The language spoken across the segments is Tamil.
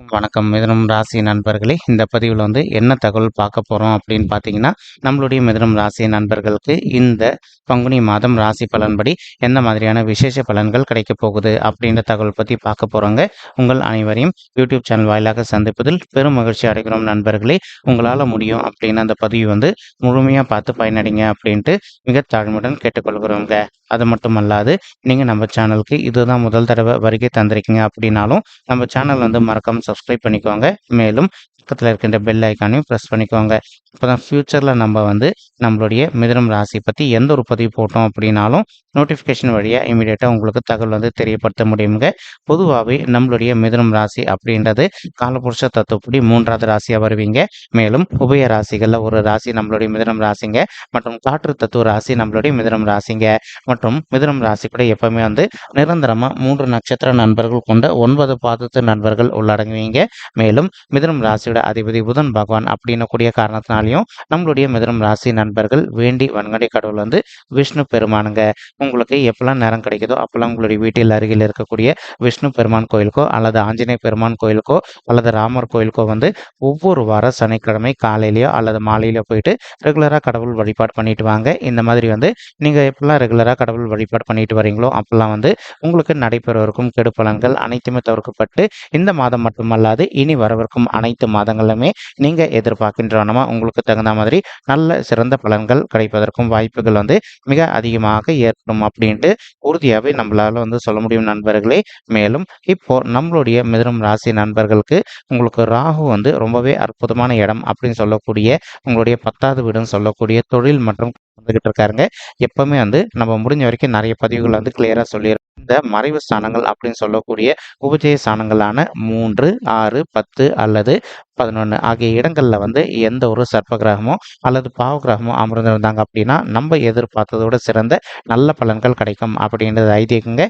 வணக்கம். மிதனம் ராசி நண்பர்களே இந்த பதிவில் வந்து என்ன தகவல் பார்க்க போகிறோம் அப்படின்னு பார்த்தீங்கன்னா நம்மளுடைய மிதனம் ராசி நண்பர்களுக்கு இந்த பங்குனி மாதம் ராசி பலன்படி எந்த மாதிரியான விசேஷ பலன்கள் கிடைக்க போகுது அப்படின்ற தகவல் பற்றி பார்க்க போகிறோங்க உங்கள் அனைவரையும் யூடியூப் சேனல் வாயிலாக சந்திப்பதில் பெரும் மகிழ்ச்சி அடைகிறோம் நண்பர்களே. உங்களால் முடியும் அப்படின்னு அந்த பதிவு வந்து முழுமையாக பார்த்து பயனடைங்க அப்படின்ட்டு மிக தாழ்மையுடன் கேட்டுக்கொள்கிறோங்க. அது மட்டும் அல்லாது நீங்கள் நம்ம சேனலுக்கு இதுதான் முதல் தடவை வருகை தந்திருக்கீங்க அப்படின்னாலும் நம்ம சேனல் வந்து மறக்காமல் சப்ஸ்கிரைப் பண்ணிக்கோங்க. மேலும் பக்கத்தில் இருக்கின்ற பெல் ஐக்கானையும் ப்ரெஸ் பண்ணிக்கோங்க. இப்போ தான் ஃப்யூச்சரில் நம்ம வந்து நம்மளுடைய மிதனம் ராசி பற்றி எந்த ஒரு பதிவு போட்டோம் அப்படின்னாலும் நோட்டிஃபிகேஷன் வழியாக இமீடியட்டாக உங்களுக்கு தகவல் வந்து தெரியப்படுத்த முடியுங்க. பொதுவாகவே நம்மளுடைய மிதனம் ராசி அப்படின்றது காலபுருஷ தத்துவப்படி மூன்றாவது ராசியாக வருவீங்க. மேலும் உபய ராசிகளில் ஒரு ராசி நம்மளுடைய மிதனம் ராசிங்க. மற்றும் காற்று தத்துவ ராசி நம்மளுடைய மிதனம் ராசிங்க. மற்றும் மிதனம் ராசி கூட எப்பவுமே வந்து நிரந்தரமாக மூன்று நட்சத்திர நண்பர்கள் கொண்ட ஒன்பது பாதத்து நண்பர்கள் உள்ளடங்குவீங்க. மேலும் மிதனம் ராசியோட அதிபதி புதன் பகவான் அப்படின்னு கூடிய காரணத்தினாலையும் நம்மளுடைய மிதனம் ராசி நண்பர்கள் வேண்டி வன்கடை கடவுள் வந்து விஷ்ணு பெருமானுங்க. உங்களுக்கு எப்பெல்லாம் நேரம் கிடைக்குதோ அப்பெல்லாம் உங்களுடைய வீட்டில் அருகில் இருக்கக்கூடிய விஷ்ணு பெருமான் கோயிலுக்கோ அல்லது ஆஞ்சநேய பெருமான் கோயிலுக்கோ அல்லது ராமர் கோயிலுக்கோ வந்து ஒவ்வொரு வார சனிக்கிழமை காலையிலையோ அல்லது மாலையிலோ போயிட்டு ரெகுலராக கடவுள் வழிபாடு பண்ணிட்டு வாங்க. இந்த மாதிரி வந்து நீங்கள் எப்பெல்லாம் ரெகுலராக கடவுள் வழிபாடு பண்ணிட்டு வரீங்களோ அப்பெல்லாம் வந்து உங்களுக்கு நடைபெறவிருக்கும் கெடு பலன்கள் அனைத்துமே தவிர்க்கப்பட்டு இந்த மாதம் மட்டுமல்லாது இனி வரவிருக்கும் அனைத்து மாதம் மாதங்களிலுமே நீங்கள் எதிர்பார்க்கின்றனமா உங்களுக்கு தகுந்த மாதிரி நல்ல சிறந்த பலன்கள் கிடைப்பதற்கும் வாய்ப்புகள் வந்து மிக அதிகமாக ஏற்படும் அப்படின்ட்டு உறுதியாகவே நம்மளால் வந்து சொல்ல முடியும் நண்பர்களே. மேலும் இப்போ நம்மளுடைய மிதனம் ராசி நண்பர்களுக்கு உங்களுக்கு ராகு வந்து ரொம்பவே அற்புதமான இடம் அப்படின்னு சொல்லக்கூடிய உங்களுடைய பத்தாவது வீடுன்னு சொல்லக்கூடிய தொழில் மற்றும் வந்துகிட்டு இருக்காருங்க எப்பவுமே வந்து நம்ம முடிஞ்ச வரைக்கும் நிறைய பதிவுகள் வந்து கிளியரா சொல்லிடுறோம் இந்த மறைவு ஸ்தானங்கள் அப்படின்னு சொல்லக்கூடிய உபஜய ஸ்தானங்களான மூன்று ஆறு பத்து அல்லது பதினொன்று ஆகிய இடங்களில் வந்து எந்த ஒரு சர்ப்ப கிரகமோ அல்லது பாவ கிரகமோ அமர்ந்திருந்தாங்க அப்படின்னா நம்ம எதிர்பார்த்ததோட சிறந்த நல்ல பலன்கள் கிடைக்கும் அப்படின்றது ஐதீகங்க.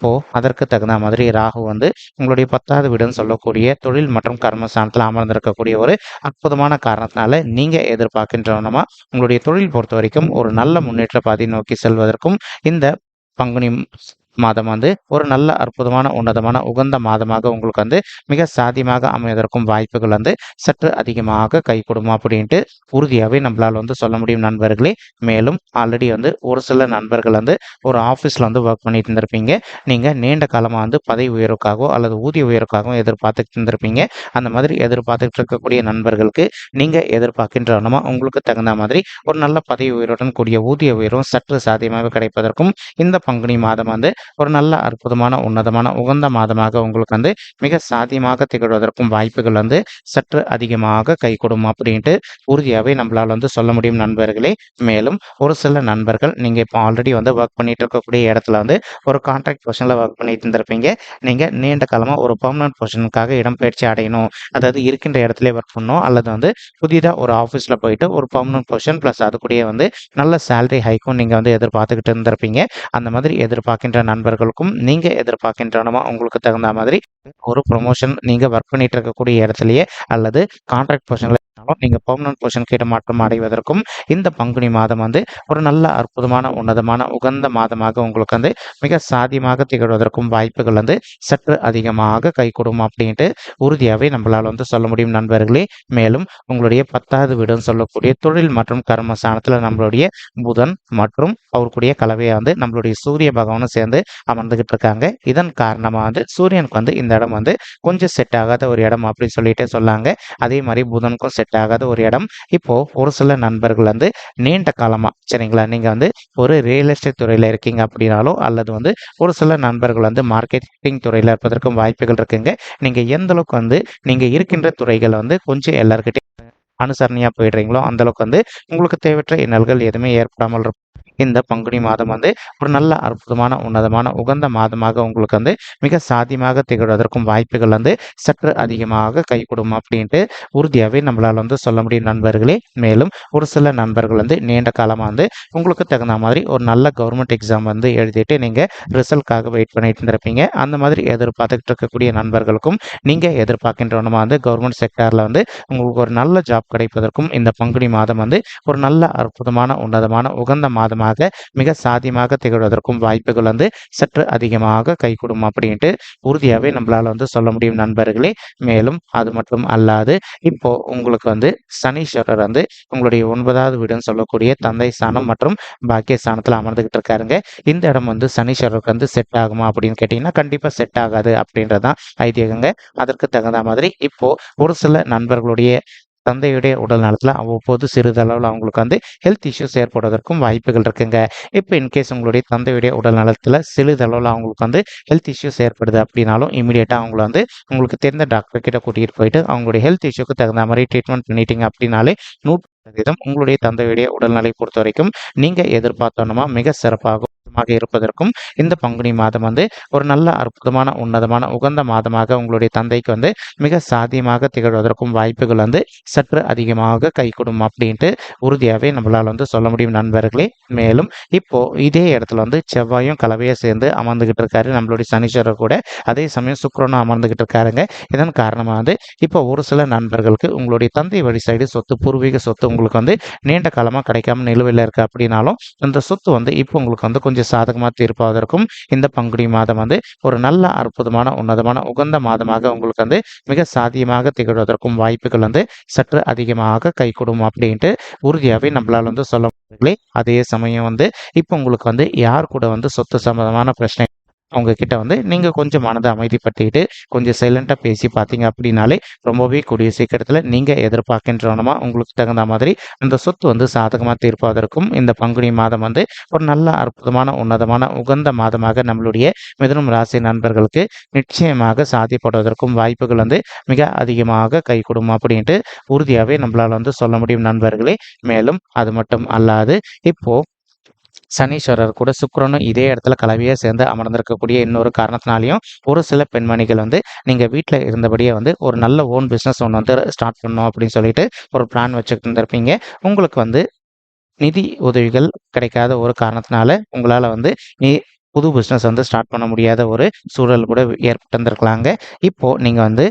இப்போ அதற்கு தகுந்த மாதிரி ராகு வந்து உங்களுடைய பத்தாவது வீடுன்னு சொல்லக்கூடிய தொழில் மற்றும் கர்மஸ்தானத்தில் அமர்ந்திருக்கக்கூடிய ஒரு அற்புதமான காரணத்தினால நீங்க எதிர்பார்க்கின்றவனமா உங்களுடைய தொழில் பொறுத்த வரைக்கும் ஒரு நல்ல முன்னேற்ற பாதை நோக்கி செல்வதற்கும் இந்த பங்குனி மாதம் வந்து ஒரு நல்ல அற்புதமான உன்னதமான உகந்த மாதமாக உங்களுக்கு வந்து மிக சாத்தியமாக அமைவதற்கும் வாய்ப்புகள் வந்து சற்று அதிகமாக கை கொடுமா அப்படின்ட்டு உறுதியாகவே நம்மளால் வந்து சொல்ல முடியும் நண்பர்களே. மேலும் ஆல்ரெடி வந்து ஒரு சில நண்பர்கள் வந்து ஒரு ஆஃபீஸில் வந்து ஒர்க் பண்ணிட்டு இருந்திருப்பீங்க. நீங்கள் நீண்ட காலமாக வந்து பதவி உயர்வுக்காகவோ அல்லது ஊதிய உயர்வுக்காகவோ எதிர்பார்த்துட்டு இருந்திருப்பீங்க. அந்த மாதிரி எதிர்பார்த்துட்டு இருக்கக்கூடிய நண்பர்களுக்கு நீங்கள் எதிர்பார்க்கின்றனமா உங்களுக்கு தகுந்த மாதிரி ஒரு நல்ல பதவி உயர்வுடன் கூடிய ஊதிய உயர்வும் சற்று சாத்தியமாக கிடைப்பதற்கும் இந்த பங்குனி மாதம் வந்து ஒரு நல்ல அற்புதமான உன்னதமான உகந்த மாதமாக உங்களுக்கு வந்து மிக சாத்தியமாக திகழ்வதற்கும் வாய்ப்புகள் வந்து சற்று அதிகமாக கை கொடுக்கும் அப்படின்ட்டு உறுதியாகவே நம்மளால் வந்து சொல்ல முடியும் நண்பர்களே. மேலும் ஒரு சில நண்பர்கள் நீங்கள் இப்போ ஆல்ரெடி வந்து ஒர்க் பண்ணிட்டு இருக்கக்கூடிய இடத்துல வந்து ஒரு கான்ட்ராக்ட் பொசிஷனில் ஒர்க் பண்ணிட்டு இருந்திருப்பீங்க. நீங்கள் நீண்ட காலமாக ஒரு பர்மனன்ட் பொசிஷனுக்காக இடம்பெயர்ச்சி அடையணும். அதாவது இருக்கின்ற இடத்துல ஒர்க் பண்ணணும். அல்லது வந்து புதிதாக ஒரு ஆஃபீஸில் போயிட்டு ஒரு பர்மனன்ட் பொசிஷன் ப்ளஸ் அது கூடயே வந்து நல்ல சேலரி ஹைக்கும் நீங்கள் வந்து எதிர்பார்த்துக்கிட்டு இருந்திருப்பீங்க. அந்த மாதிரி எதிர்பார்க்கின்ற நண்பர்களுக்கும் நீங்கள் எதிர்பார்க்கின்றனமா உங்களுக்கு தகுந்த மாதிரி ஒரு ப்ரொமோஷன் நீங்கள் ஒர்க் பண்ணிட்டு இருக்கக்கூடிய இடத்துலையே அல்லது கான்ட்ராக்ட் பொசிஷனில் நீங்கள் பெர்மனன்ட் பொசிஷன் கிட்ட மாற்றம் அடைவதற்கும் இந்த பங்குனி மாதம் வந்து ஒரு நல்ல அற்புதமான உன்னதமான உகந்த மாதமாக உங்களுக்கு வந்து மிக சாதியமாக திகழ்வதற்கும் வாய்ப்புகள் வந்து சற்று அதிகமாக கை கொடுக்கும் அப்படின்ட்டு உறுதியாகவே நம்மளால் வந்து சொல்ல முடியும் நண்பர்களே. மேலும் உங்களுடைய பத்தாவது வீடுன்னு சொல்லக்கூடிய தொழில் மற்றும் கர்ம ஸ்தானத்தில் நம்மளுடைய புதன் மற்றும் அவருக்குடைய கலவையை வந்து நம்மளுடைய சூரிய பகவானும் சேர்ந்து அமர்ந்துகிட்டு இருக்காங்க. இதன் காரணமாக வந்து சூரியனுக்கு வந்து இந்த இடம் வந்து கொஞ்சம் செட் ஆகாத ஒரு இடம் அப்படின்னு சொல்லிட்டு சொல்லாங்க. அதே மாதிரி புதனுக்கும் செட் ஆகாத ஒரு இடம். இப்போ ஒரு சில நண்பர்கள் வந்து நீண்ட காலமா சரிங்களா? நீங்க வந்து ஒரு ரியல் எஸ்டேட் துறையில இருக்கீங்க அப்படின்னாலோ அல்லது வந்து ஒரு சில நண்பர்கள் வந்து மார்க்கெட்டிங் துறையில இருப்பதற்கும் வாய்ப்புகள் இருக்குங்க. நீங்க எந்த அளவுக்கு வந்து நீங்க இருக்கின்ற துறைகளை வந்து கொஞ்சம் எல்லாருக்கிட்டையும் அனுசரணையா போயிடுறீங்களோ அந்த அளவுக்கு வந்து உங்களுக்கு தேவையற்ற இன்னல்கள் எதுவுமே ஏற்படாமல் இருக்கும். இந்த பங்குனி மாதம் வந்து ஒரு நல்ல அற்புதமான உன்னதமான உகந்த மாதமாக உங்களுக்கு வந்து மிக சாத்தியமாக திகழ்வதற்கும் வாய்ப்புகள் வந்து சற்று அதிகமாக கை அப்படின்ட்டு உறுதியாகவே நம்மளால் வந்து சொல்ல முடியும் நண்பர்களே. மேலும் ஒரு சில நண்பர்கள் வந்து நீண்ட காலமாக வந்து உங்களுக்கு தகுந்த மாதிரி ஒரு நல்ல கவர்மெண்ட் எக்ஸாம் வந்து எழுதிட்டு நீங்கள் ரிசல்ட்காக வெயிட் பண்ணிட்டு இருந்திருப்பீங்க. அந்த மாதிரி எதிர்பார்த்துக்கிட்டு இருக்கக்கூடிய நண்பர்களுக்கும் நீங்கள் எதிர்பார்க்கின்றவனமாக வந்து கவர்மெண்ட் செக்டாரில் வந்து உங்களுக்கு ஒரு நல்ல ஜாப் கிடைப்பதற்கும் இந்த பங்குனி மாதம் வந்து ஒரு நல்ல அற்புதமான உன்னதமான உகந்த மாதமாக அதிகமாக மிக சாத்தியமாக திகழ்வதற்கும் வாய்ப்புகள் வந்து சற்று அதிகமாக கைகூடும் அப்படின்ட்டு உறுதியாகவே நம்மளால் வந்து சொல்ல முடியும் நண்பர்களே. மேலும் அது மட்டும் அல்லாது இப்போ உங்களுக்கு வந்து சனீஸ்வரர் வந்து உங்களுடைய ஒன்பதாவது வீடுன்னு சொல்லக்கூடிய தந்தை ஸ்தானம் மற்றும் பாக்கிய ஸ்தானத்தில் அமர்ந்துகிட்டு இருக்காருங்க. இந்த இடம் வந்து சனீஸ்வரருக்கு வந்து செட் ஆகுமா அப்படின்னு கேட்டிங்கன்னா கண்டிப்பாக செட் ஆகாது அப்படின்றதான் ஐதீகங்க. அதற்கு தகுந்த மாதிரி இப்போ ஒரு சில நண்பர்களுடைய தந்தையுடைய உடல் நலத்தில் அவ்வப்போது சிறிதளவில் அவங்களுக்கு வந்து ஹெல்த் இஷ்யூஸ் ஏற்படுவதற்கும் வாய்ப்புகள் இருக்குங்க. இப்போ இன்கேஸ் உங்களுடைய தந்தையுடைய உடல் நலத்தில் சிறிதளவில் அவங்களுக்கு வந்து ஹெல்த் இஷ்யூஸ் ஏற்படுது அப்படின்னாலும் இமீடியட்டாக அவங்கள வந்து உங்களுக்கு தெரிந்த டாக்டர் கிட்ட கூட்டிகிட்டு போயிட்டு அவங்களுடைய ஹெல்த் இஷ்யூக்கு தகுந்த மாதிரி ட்ரீட்மெண்ட் பண்ணிட்டீங்க அப்படின்னாலே நூறு சதவீதம் உங்களுடைய தந்தையுடைய உடல்நிலை பொறுத்த வரைக்கும் நீங்கள் எதிர்பார்த்தோன்னா மிக சிறப்பாகும் மாதமாக இருப்பதற்கும் இந்த பங்குனி மாதம் வந்து ஒரு நல்ல அற்புதமான உன்னதமான உகந்த மாதமாக உங்களுடைய தந்தைக்கு வந்து மிக சாத்தியமாக திகழ்வதற்கும் வாய்ப்புகள் வந்து சற்று அதிகமாக கைகூடும் அப்படின்ட்டு உறுதியாகவே நம்மளால் வந்து சொல்ல முடியும் நண்பர்களே. மேலும் இப்போ இதே இடத்துல வந்து செவ்வாயும் கலவையை சேர்ந்து அமர்ந்துகிட்டு இருக்காரு. நம்மளுடைய சனீஸ்வரர் கூட அதே சமயம் சுக்கரனும் அமர்ந்துகிட்டு இருக்காருங்க. இதன் காரணமாக வந்து இப்போ ஒரு சில நண்பர்களுக்கு உங்களுடைய தந்தை வழி சைடு சொத்து பூர்வீக சொத்து உங்களுக்கு வந்து நீண்ட காலமாக கிடைக்காம நிலுவையில் இருக்குது அப்படின்னாலும் அந்த சொத்து வந்து இப்போ உங்களுக்கு வந்து கொஞ்சம் சாதகமாக தீர்ப்பாவதற்கும் இந்த பங்குனி மாதம் வந்து ஒரு நல்ல அற்புதமான உன்னதமான உகந்த மாதமாக உங்களுக்கு வந்து மிக சாத்தியமாக திகழ்வதற்கும் வாய்ப்புகள் வந்து சற்று அதிகமாக கைகூடும் அப்படின்ட்டு உறுதியாகவே நம்மளால் வந்து சொல்ல முடியல அதே சமயம் வந்து இப்போ உங்களுக்கு வந்து யார் கூட வந்து சொத்து சம்பந்தமான பிரச்சனை அவங்க கிட்ட வந்து நீங்கள் கொஞ்சம் மனதை அமைதிப்படுத்திக்கிட்டு கொஞ்சம் சைலண்ட்டாக பேசி பார்த்தீங்க அப்படின்னாலே ரொம்பவே கூடிய சீக்கிரத்தில் நீங்கள் எதிர்பார்க்கின்றவனமா உங்களுக்கு தகுந்த மாதிரி அந்த சொத்து வந்து சாதகமாக தீர்ப்பதற்கும் இந்த பங்குனி மாதம் வந்து ஒரு நல்ல அற்புதமான உன்னதமான உகந்த மாதமாக நம்மளுடைய மிதனம் ராசி நண்பர்களுக்கு நிச்சயமாக சாத்தியப்படுவதற்கும் வாய்ப்புகள் வந்து மிக அதிகமாக கைகூடும் அப்படின்ட்டு உறுதியாகவே நம்மளால் வந்து சொல்ல முடியும் நண்பர்களே. மேலும் அது மட்டும் அல்லாது இப்போ சனீஸ்வரர் கூட சுக்கரனும் இதே இடத்துல கலவையாக சேர்ந்து அமர்ந்திருக்கக்கூடிய இன்னொரு காரணத்தினாலையும் ஒரு சில பெண்மணிகள் வந்து நீங்கள் வீட்டில் இருந்தபடியே வந்து ஒரு நல்ல ஓன் பிஸ்னஸ் ஒன்று வந்து ஸ்டார்ட் பண்ணணும் அப்படின்னு சொல்லிட்டு ஒரு பிளான் வச்சுக்கிட்டு இருந்திருப்பீங்க. உங்களுக்கு வந்து நிதி உதவிகள் கிடைக்காத ஒரு காரணத்தினால உங்களால் வந்து நீ புது பிஸ்னஸ் வந்து ஸ்டார்ட் பண்ண முடியாத ஒரு சூழல் கூட ஏற்பட்டிருந்திருக்கலாங்க. இப்போது நீங்கள் வந்து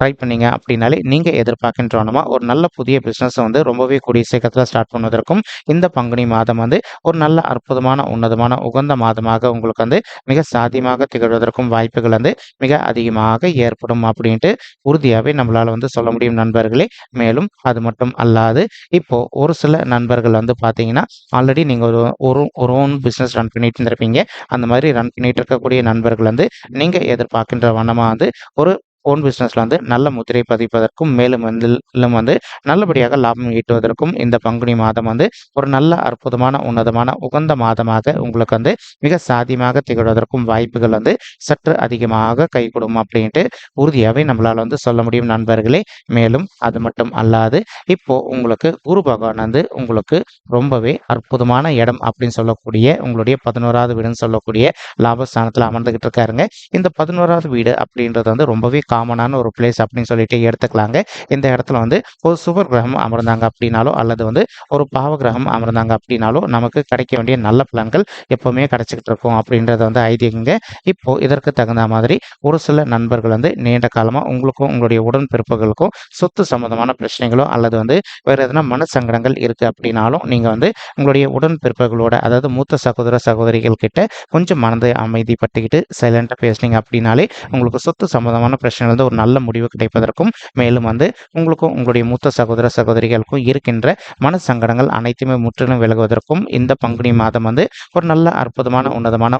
ட்ரை பண்ணீங்க அப்படின்னாலே நீங்கள் எதிர்பார்க்கின்றோனமா ஒரு நல்ல புதிய பிஸ்னஸ் வந்து ரொம்பவே கூடிய சீக்கிரத்தில் ஸ்டார்ட் பண்ணுவதற்கும் இந்த பங்குனி மாதம் வந்து ஒரு நல்ல அற்புதமான உன்னதமான உகந்த மாதமாக உங்களுக்கு வந்து மிக சாத்தியமாக திகழ்வதற்கும் வாய்ப்புகள் வந்து மிக அதிகமாக ஏற்படும் அப்படின்ட்டு உறுதியாகவே நம்மளால் வந்து சொல்ல முடியும் நண்பர்களே. மேலும் அது மட்டும் அல்லாது இப்போ ஒரு சில நண்பர்கள் வந்து பார்த்தீங்கன்னா ஆல்ரெடி நீங்கள் ஒரு ஒரு ஒரு ஓன் பிஸ்னஸ் ரன் பண்ணிட்டு இருந்திருப்பீங்க. அந்த மாதிரி ரன் பண்ணிட்டு இருக்கக்கூடிய நண்பர்கள் வந்து நீங்கள் எதிர்பார்க்கின்ற வண்ணமாக வந்து ஒரு ஓன் பிஸ்னஸில் வந்து நல்ல முத்திரை பதிப்பதற்கும் மேலும் வந்து வந்து நல்லபடியாக லாபம் ஈட்டுவதற்கும் இந்த பங்குனி மாதம் வந்து ஒரு நல்ல அற்புதமான உன்னதமான உகந்த மாதமாக உங்களுக்கு வந்து மிக சாதியமாக திகழ்வதற்கும் வாய்ப்புகள் வந்து சற்று அதிகமாக கைகூடும் அப்படின்ட்டு உறுதியாகவே நம்மளால் வந்து சொல்ல முடியும் நண்பர்களே. மேலும் அது மட்டும் அல்லாது இப்போ உங்களுக்கு குரு பகவான் வந்து உங்களுக்கு ரொம்பவே அற்புதமான இடம் அப்படின்னு சொல்லக்கூடிய உங்களுடைய பதினோராவது வீடுன்னு சொல்லக்கூடிய லாபஸ்தானத்தில் அமர்ந்துகிட்டு இருக்காருங்க. இந்த பதினோராவது வீடு அப்படின்றது வந்து ரொம்பவே காமனான ஒரு பிளேஸ் அப்படின்னு சொல்லிட்டு எடுத்துக்கலாங்க. இந்த இடத்துல வந்து ஒரு சுபர் கிரகம் அமர்ந்தாங்க அப்படின்னாலோ அல்லது வந்து ஒரு பாவ கிரகம் அமர்ந்தாங்க அப்படின்னாலோ நமக்கு கிடைக்க வேண்டிய நல்ல பலன்கள் எப்பவுமே கிடைச்சிக்கிட்டு இருக்கும் அப்படின்றத வந்து ஐதீகங்க. இப்போ இதற்கு தகுந்த மாதிரி ஒரு சில நண்பர்கள் வந்து நீண்ட காலமாக உங்களுக்கும் உங்களுடைய உடன்பிறப்புகளுக்கும் சொத்து சம்மந்தமான பிரச்சனைகளோ அல்லது வந்து வேறு எதனா மன சங்கடங்கள் இருக்குது அப்படின்னாலும் நீங்கள் வந்து உங்களுடைய உடன்பிறப்புகளோட அதாவது மூத்த சகோதர சகோதரிகள் கிட்ட கொஞ்சம் மனதை அமைதிப்பட்டுக்கிட்டு சைலண்டாக பேசுனீங்க அப்படின்னாலே உங்களுக்கு சொத்து சம்மந்தமான பிரச்சனை வந்து ஒரு நல்ல முடிவு கிடைப்பதற்கும் மேலும் வந்து உங்களுக்கும் உங்களுடைய மூத்த சகோதர சகோதரிகளுக்கும் இருக்கின்ற மன சங்கடங்கள் அனைத்துமே முற்றிலும் விலகுவதற்கும் இந்த பங்குனி மாதம் வந்து ஒரு நல்ல அற்புதமான உன்னதமான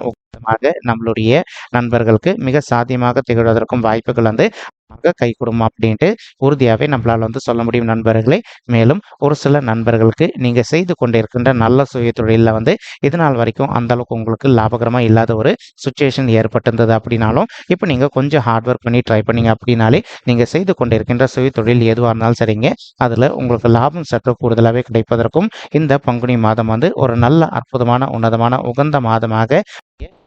நம்மளுடைய நண்பர்களுக்கு மிக சாத்தியமாக திகழ்வதற்கும் வாய்ப்புகள் வந்து கை கொடுமா அப்படின்ட்டு உறுதியாகவே நம்மளால் வந்து சொல்ல முடியும் நண்பர்களே. மேலும் ஒரு சில நண்பர்களுக்கு நீங்கள் செய்து கொண்டிருக்கின்ற நல்ல சுய தொழிலில் வந்து இதனால் வரைக்கும் அந்த அளவுக்கு உங்களுக்கு லாபகரமாக இல்லாத ஒரு சுச்சுவேஷன் ஏற்பட்டிருந்தது அப்படின்னாலும் இப்போ நீங்கள் கொஞ்சம் ஹார்ட் ஒர்க் பண்ணி ட்ரை பண்ணீங்க அப்படின்னாலே நீங்கள் செய்து கொண்டிருக்கின்ற சுய தொழில் எதுவாக இருந்தாலும் சரிங்க. அதில் உங்களுக்கு லாபம் சற்று கூடுதலாகவே கிடைப்பதற்கும் இந்த பங்குனி மாதம் வந்து ஒரு நல்ல அற்புதமான உன்னதமான உகந்த மாதமாக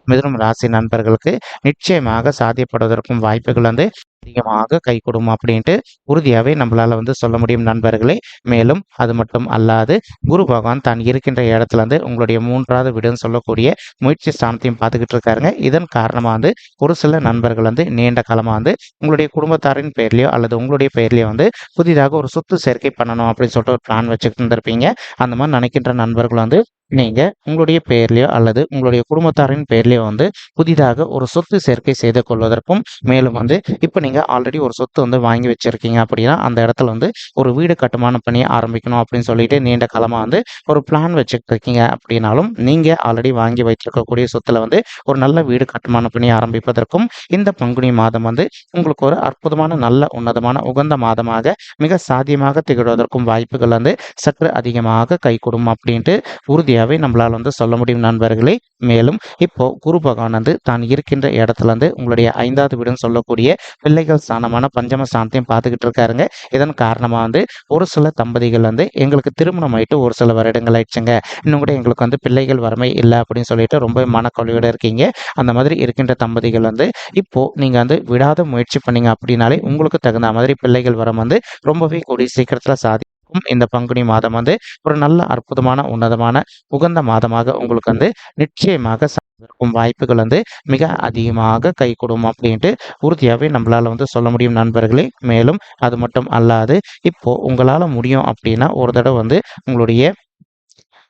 மிதுனம் ராசி நண்பர்களுக்கு நிச்சயமாக சாத்தியப்படுவதற்கும் வாய்ப்புகள் வந்து அதிகமாக கை கொடுக்கும் அப்படின்ட்டு உறுதியாகவே நம்மளால் வந்து சொல்ல முடியும் நண்பர்களே. மேலும் அது மட்டும் அல்லாது குரு பகவான் தான் இருக்கின்ற இடத்துல வந்து உங்களுடைய மூன்றாவது வீடுன்னு சொல்லக்கூடிய முயற்சி ஸ்தானத்தையும் பார்த்துக்கிட்டு இருக்காருங்க. இதன் காரணமாக வந்து ஒரு சில நண்பர்கள் வந்து நீண்ட காலமாக வந்து உங்களுடைய குடும்பத்தாரின் பேர்லையோ அல்லது உங்களுடைய பெயர்லையோ வந்து புதிதாக ஒரு சொத்து சேர்க்கை பண்ணணும் அப்படின்னு சொல்லிட்டு ஒரு பிளான் வச்சுக்கிட்டு இருந்திருப்பீங்க. அந்த மாதிரி நினைக்கின்ற நண்பர்கள் வந்து நீங்கள் உங்களுடைய பெயர்லையோ அல்லது உங்களுடைய குடும்பத்தாரின் பெயர்லையோ வந்து புதிதாக ஒரு சொத்து சேர்க்கை செய்து கொள்வதற்கும் மேலும் வந்து இப்போ நீங்கள் ஆல்ரெடி ஒரு சொத்து வந்து வாங்கி வச்சிருக்கீங்க அப்படின்னா அந்த இடத்துல வந்து ஒரு வீடு கட்டுமான பண்ணி ஆரம்பிக்கணும் அப்படின்னு சொல்லிட்டு நீண்ட காலமாக வந்து ஒரு பிளான் வச்சுட்டு இருக்கீங்க அப்படின்னாலும் நீங்கள் ஆல்ரெடி வாங்கி வைத்திருக்கக்கூடிய சொத்துல வந்து ஒரு நல்ல வீடு கட்டுமான பண்ணி ஆரம்பிப்பதற்கும் இந்த பங்குனி மாதம் வந்து உங்களுக்கு ஒரு அற்புதமான நல்ல உன்னதமான உகந்த மாதமாக மிக சாத்தியமாக திகழ்வதற்கும் வாய்ப்புகள் வந்து சற்று அதிகமாக கைகூடும் அப்படின்ட்டு உறுதியாக உறுதியாகவே நம்மளால் வந்து சொல்ல முடியும் நண்பர்களே. மேலும் இப்போ குரு பகவான் வந்து தான் இருக்கின்ற இடத்துல இருந்து உங்களுடைய ஐந்தாவது வீடுன்னு சொல்லக்கூடிய பிள்ளைகள் ஸ்தானமான பஞ்சம ஸ்தானத்தையும் பார்த்துக்கிட்டு இருக்காருங்க. இதன் காரணமாக வந்து ஒரு சில தம்பதிகள் வந்து எங்களுக்கு திருமணம் ஆயிட்டு ஒரு சில வருடங்கள் ஆயிடுச்சுங்க. இன்னும் கூட எங்களுக்கு வந்து பிள்ளைகள் வரமை இல்லை அப்படின்னு சொல்லிட்டு ரொம்ப மனக்கொலையோட இருக்கீங்க. அந்த மாதிரி இருக்கின்ற தம்பதிகள் வந்து இப்போ நீங்க வந்து விடாத முயற்சி பண்ணீங்க அப்படின்னாலே உங்களுக்கு தகுந்த மாதிரி பிள்ளைகள் வரம் வந்து ரொம்பவே கூடிய சீக்கிரத்தில் சாதி இருக்கும். இந்த பங்குனி மாதம் வந்து ஒரு நல்ல அற்புதமான உன்னதமான உகந்த மாதமாக உங்களுக்கு வந்து நிச்சயமாக இருக்கும். வாய்ப்புகள் வந்து மிக அதிகமாக கை கொடும் அப்படின்ட்டு உறுதியாகவே நம்மளால் வந்து சொல்ல முடியும் நண்பர்களே. மேலும் அது மட்டும் அல்லாது இப்போ உங்களால் முடியும் அப்படின்னா ஒரு தடவை வந்து உங்களுடைய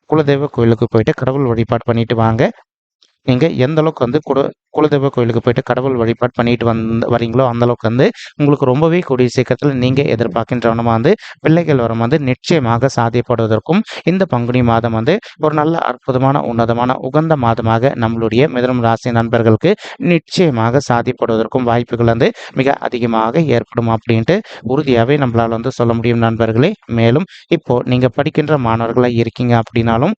குலதெய்வ கோயிலுக்கு போயிட்டு கடவுள் வழிபாடு பண்ணிட்டு வாங்க. நீங்கள் எந்த அளவுக்கு வந்து குல குலதெய்வ கோயிலுக்கு போயிட்டு கடவுள் வழிபாடு பண்ணிட்டு வந்து வரீங்களோ அந்த அளவுக்கு வந்து உங்களுக்கு ரொம்பவே கூடிய சீக்கிரத்தில் நீங்கள் எதிர்பார்க்கின்றவனமாக வந்து பிள்ளைகள் வரம் வந்து நிச்சயமாக சாத்தியப்படுவதற்கும் இந்த பங்குனி மாதம் வந்து ஒரு நல்ல அற்புதமான உன்னதமான உகந்த மாதமாக நம்மளுடைய மிதனம் ராசி நண்பர்களுக்கு நிச்சயமாக சாத்தியப்படுவதற்கும் வாய்ப்புகள் வந்து மிக அதிகமாக ஏற்படும் அப்படின்ட்டு உறுதியாகவே நம்மளால் வந்து சொல்ல முடியும் நண்பர்களே. மேலும் இப்போ நீங்கள் படிக்கின்ற மாணவர்களாக இருக்கீங்க அப்படின்னாலும்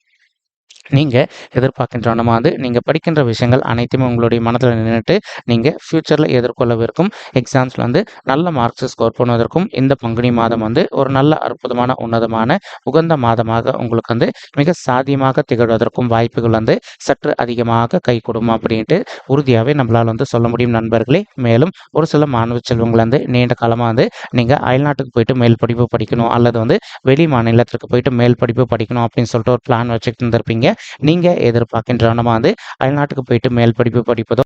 நீங்கள் எதிர்பார்க்கின்ற வந்து நீங்கள் படிக்கின்ற விஷயங்கள் அனைத்துமே உங்களுடைய மனதில் நின்றுட்டு நீங்கள் ஃப்யூச்சரில் எதிர்கொள்ளவிருக்கும். எக்ஸாம்ஸில் வந்து நல்ல மார்க்ஸ் ஸ்கோர் பண்ணுவதற்கும் இந்த பங்குனி மாதம் வந்து ஒரு நல்ல அற்புதமான உன்னதமான உகந்த மாதமாக உங்களுக்கு வந்து மிக சாதியமாக திகழ்வதற்கும் வாய்ப்புகள் வந்து சற்று அதிகமாக கை கொடுக்கும் அப்படின்ட்டு உறுதியாகவே நம்மளால் வந்து சொல்ல முடியும் நண்பர்களே. மேலும் ஒரு சில மாணவ செல்வங்கள் வந்து நீண்ட காலமாக வந்து நீங்கள் அயல்நாட்டுக்கு போயிட்டு மேல் படிப்பு படிக்கணும் அல்லது வந்து வெளி மாநிலத்திற்கு போயிட்டு மேல் படிப்பு படிக்கணும் அப்படின்னு சொல்லிட்டு ஒரு பிளான் வச்சுட்டு இருந்திருப்பீங்க. நீங்கள் எதிர்பார்க்கின்றனமா வந்து அயல்நாட்டுக்கு போயிட்டு மேல் படிப்பு படிப்பதோ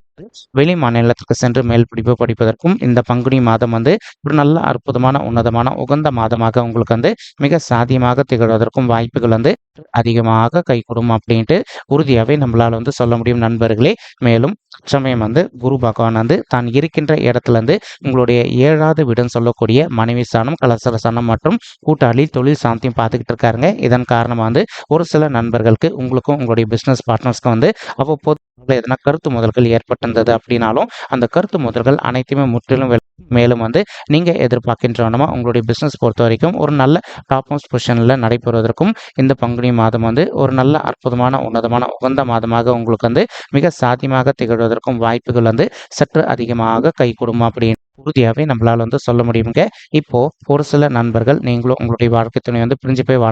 வெளி மாநிலத்துக்கு சென்று மேல் படிப்பு படிப்பதற்கும் இந்த பங்குனி மாதம் வந்து ஒரு நல்ல அற்புதமான உன்னதமான உகந்த மாதமாக உங்களுக்கு வந்து மிக சாத்தியமாக திகழ்வதற்கும் வாய்ப்புகள் வந்து அதிகமாக கைகூடும் அப்படின்ட்டு உறுதியாகவே நம்மளால் வந்து சொல்ல முடியும் நண்பர்களே. மேலும் சமயம் வந்து குரு பகவான் வந்து தான் இருக்கின்ற இடத்துல இருந்து உங்களுடைய ஏழாவது வீடுன்னு சொல்லக்கூடிய மனைவி சாணம் கலசர சாணம் மற்றும் கூட்டாளி தொழில் சாந்தியும் பார்த்துக்கிட்டு இருக்காருங்க. இதன் காரணமாக வந்து ஒரு சில நண்பர்களுக்கு உங்களுக்கும் உங்களுடைய பிஸ்னஸ் பார்ட்னர்ஸ்க்கும் வந்து அவ்வப்போது எதனா கருத்து முதல்கள் ஏற்பட்டிருந்தது அப்படின்னாலும் அந்த கருத்து முதல்கள் அனைத்துமே முற்றிலும் மேலும் வந்து நீங்கள் எதிர்பார்க்கின்றனமா உங்களுடைய பிஸ்னஸ் பொறுத்த வரைக்கும் ஒரு நல்ல டாப் மோஸ்ட் பொசிஷனில் நடைபெறுவதற்கும் இந்த பங்குனி மாதம் வந்து ஒரு நல்ல அற்புதமான உன்னதமான உகந்த மாதமாக உங்களுக்கு வந்து மிக சாத்தியமாக திகழ்வதற்கும் வாய்ப்புகள் வந்து சற்று அதிகமாக கை கொடுமா அப்படின்னு உறுதியாகவே நம்மளால் வந்து சொல்ல முடியுங்க இப்போது ஒரு சில நண்பர்கள் நீங்களும் உங்களுடைய வாழ்க்கை துணை வந்து பிரிஞ்சு போய்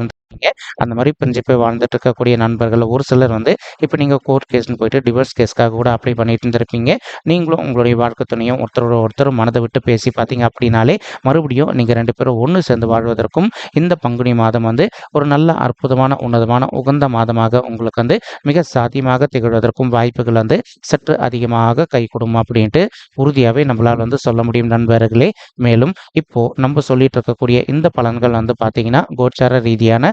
அந்த மாதிரி பிரிஞ்சு போய் வாழ்ந்துட்டு இருக்கக்கூடிய நண்பர்கள் ஒரு சிலர் வந்து இப்போ நீங்கள் கோர்ட் கேஸ்னு போயிட்டு டிவோர்ஸ் கேஸ்க்காக கூட அப்ளை பண்ணிட்டு இருந்திருப்பீங்க. நீங்களும் உங்களுடைய வாழ்க்கை துணையும் ஒருத்தரோட ஒருத்தர் மனதை விட்டு பேசி பார்த்தீங்க அப்படின்னாலே மறுபடியும் நீங்கள் ரெண்டு பேரும் ஒன்று சேர்ந்து வாழ்வதற்கும் இந்த பங்குனி மாதம் வந்து ஒரு நல்ல அற்புதமான உன்னதமான உகந்த மாதமாக உங்களுக்கு வந்து மிக சாத்தியமாக திகழ்வதற்கும் வாய்ப்புகள் வந்து சற்று அதிகமாக கை கொடுமா அப்படின்ட்டு உறுதியாகவே நம்மளால் வந்து சொல்ல முடியும் முடியும் நண்பர்களே. மேலும் இப்போ நம்ம சொல்லிட்டு இருக்கக்கூடிய இந்த பலன்கள் வந்து பார்த்தீங்கன்னா கோச்சார ரீதியான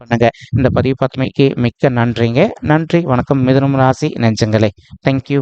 பண்ணுங்க. இந்த பதிவு பார்த்தமைக்கு மிக்க நன்றிங்க. நன்றி வணக்கம். மிதுனம் ராசி நெஞ்சங்களே. தேங்க்யூ